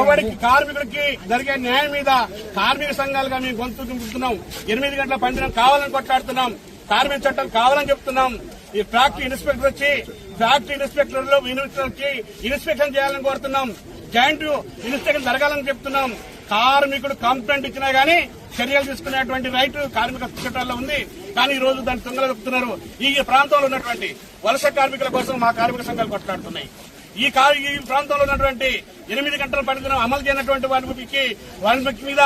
ఎవరికి కార్మికుడికి జరిగే న్యాయం మీద కార్మిక సంఘాలుగా మేము గొంతు చూపుతున్నాం ఎనిమిది గంటల పంచడం కావాలని కొట్లాడుతున్నాం. కార్మిక చట్టం కావాలని చెప్తున్నాం. ఈ ఫ్యాక్టరీ ఇన్స్పెక్టర్ వచ్చి ఫ్యాక్టరీ ఇన్స్పెక్టర్లు ఇన్స్పెక్టర్ వచ్చి ఇన్స్పెక్షన్ చేయాలని కోరుతున్నాం. జాయింట్ ఇన్స్పెక్షన్ జరగాలని చెప్తున్నాం. కార్మికుడు కంప్లైంట్ ఇచ్చినా గానీ చర్యలు తీసుకునేటువంటి రైట్ కార్మిక చట్టాల్లో ఉంది. కానీ ఈ రోజు దాన్ని తుంగలు చెప్తున్నారు. ఈ ప్రాంతంలో ఉన్నటువంటి వలస కార్మికుల కోసం మా కార్మిక సంఘాలు కొట్లాడుతున్నాయి. ఈ ఈ ప్రాంతంలో ఉన్నటువంటి ఎనిమిది గంటల పనిదినం అమలు చేయనటువంటి వారికి వారి మీద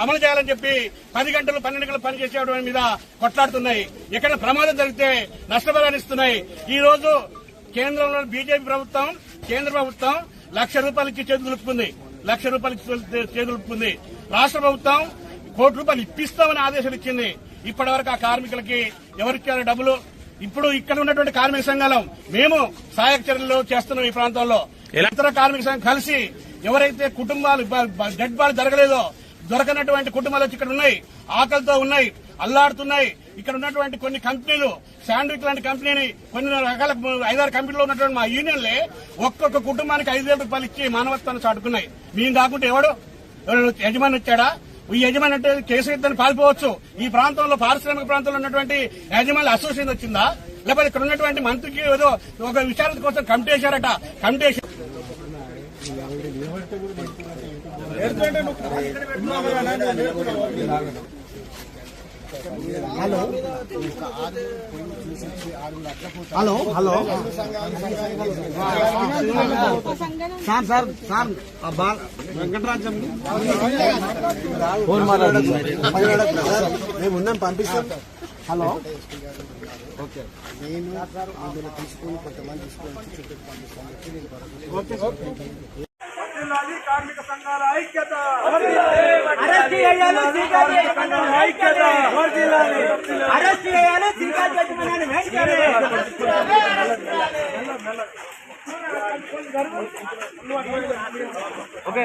అమలు చేయాలని చెప్పి పది గంటలు పన్నెండు గంటలు పని చేసేటువంటి మీద కొట్లాడుతున్నాయి. ఎక్కడ ప్రమాదం జరిగితే నష్టపరాన్ని ఇస్తున్నాయి. ఈ రోజు కేంద్రంలో బీజేపీ ప్రభుత్వం కేంద్ర ప్రభుత్వం లక్ష రూపాయలు ఇచ్చి చేతులు లక్ష రూపాయలు చేతులుపుకుంది చేతులు రాష్ట్ర ప్రభుత్వం కోటి రూపాయలు ఇప్పిస్తామని ఆదేశాలు ఇచ్చింది. ఇప్పటి వరకు ఆ కార్మికులకి ఎవరిచ్చారు డబ్బులు? ఇప్పుడు ఇక్కడ ఉన్నటువంటి కార్మిక సంఘాలం మేము సహాయక చర్యలు చేస్తున్నాం ఈ ప్రాంతంలో. ఇతర కార్మిక సంఘం కలిసి ఎవరైతే కుటుంబాలు డెడ్ బాడీ జరగలేదో దొరకనటువంటి కుటుంబాలు వచ్చి ఇక్కడ ఉన్నాయి. ఆకలితో ఉన్నాయి అల్లాడుతున్నాయి. ఇక్కడ ఉన్నటువంటి కొన్ని కంపెనీలు శాండ్రిక్ లాంటి కంపెనీని కొన్ని రకాల ఐదారు కంపెనీలో ఉన్నటువంటి మా యూనియన్లే ఒక్కొక్క కుటుంబానికి ఐదు వేల రూపాయలు ఇచ్చి మానవత్వాన్ని చాటుకున్నాయి. మేము కాకుంటే ఎవడు? యజమాని వచ్చాడా? ఈ యజమాని అంటే కేసు పారిపోవచ్చు. ఈ ప్రాంతంలో పారిశ్రామిక ప్రాంతంలో ఉన్నటువంటి యజమాని అసోసియేషన్ వచ్చిందా? లేకపోతే ఇక్కడ ఉన్నటువంటి మంత్రికి ఏదో ఒక విచారణ కోసం కమిటీ వేశారట. కమిటీ వేసి- hello hello. Sir sir sir Venkatarajyam phone మాట్లాడదు మేము ఉన్నాం పంపిస్తాం. హలో ఓకే నేను అందులో తీసుకొని కొంతమంది తీసుకొని చుట్టూ పంపిస్తాను కార్మిక సంఘాల ఐక్యత అరెస్ట్ చేయాలి శ్రీకాంత్ యజమానాన్ని వెంటనే అరెస్ట్ చేయాలి శ్రీకాంత్ యజమానాన్ని వెంటనే ఓకే